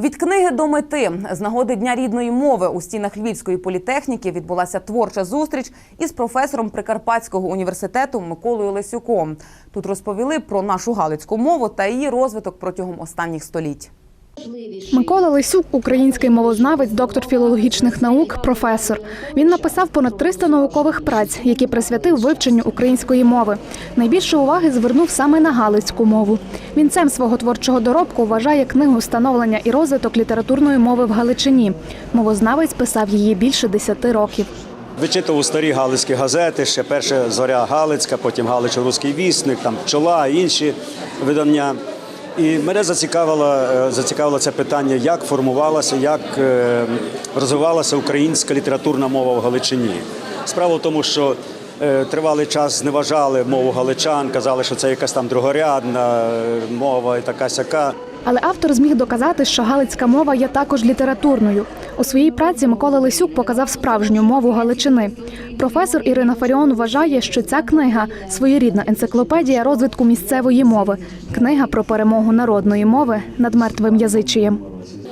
Від книги до мети з нагоди Дня рідної мови у стінах Львівської політехніки відбулася творча зустріч із професором Прикарпатського університету Миколою Лесюком. Тут розповіли про нашу галицьку мову та її розвиток протягом останніх століть. Микола Лисюк – український мовознавець, доктор філологічних наук, професор. Він написав понад 300 наукових праць, які присвятив вивченню української мови. Найбільше уваги звернув саме на галицьку мову. Вінцем свого творчого доробку вважає книгу «Становлення і розвиток літературної мови в Галичині». Мовознавець писав її більше 10 років. Вичитував старі галицькі газети, ще перша зоря Галицька, потім Галичо-Руський вісник, там пчола, інші видання. І мене зацікавило, е, зацікавило це питання, як формувалася, як е, розвивалася українська літературна мова в Галичині. Справа в тому, що е, тривалий час зневажали мову галичан, казали, що це якась там другорядна мова і така сяка. Але автор зміг доказати, що галицька мова є також літературною. У своїй праці Микола Лисюк показав справжню мову Галичини. Професор Ірина Фаріон вважає, що ця книга своєрідна енциклопедія розвитку місцевої мови, книга про перемогу народної мови над мертвим язичієм.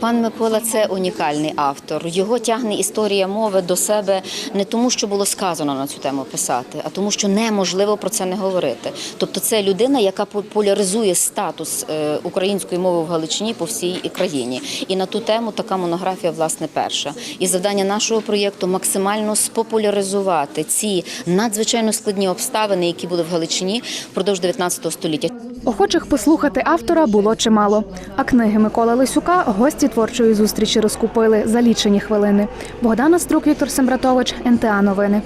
Пан Микола це унікальний автор. Його тягне історія мови до себе не тому, що було сказано на цю тему писати, а тому, що неможливо про це не говорити. Тобто, це людина, яка популяризує статус е, української мови в Галичині по всій країні. І на ту тему така монографія, власне, перша. І завдання нашого проєкту максимально спопуляризувати ці надзвичайно складні обставини, які були в Галичині впродовж 19 століття. Охочих послухати автора було чимало. А книги Миколи Лисюка гості творчої зустрічі розкупили за лічені хвилини. Богдана Струк, Віктор Сембратович, НТА Новини.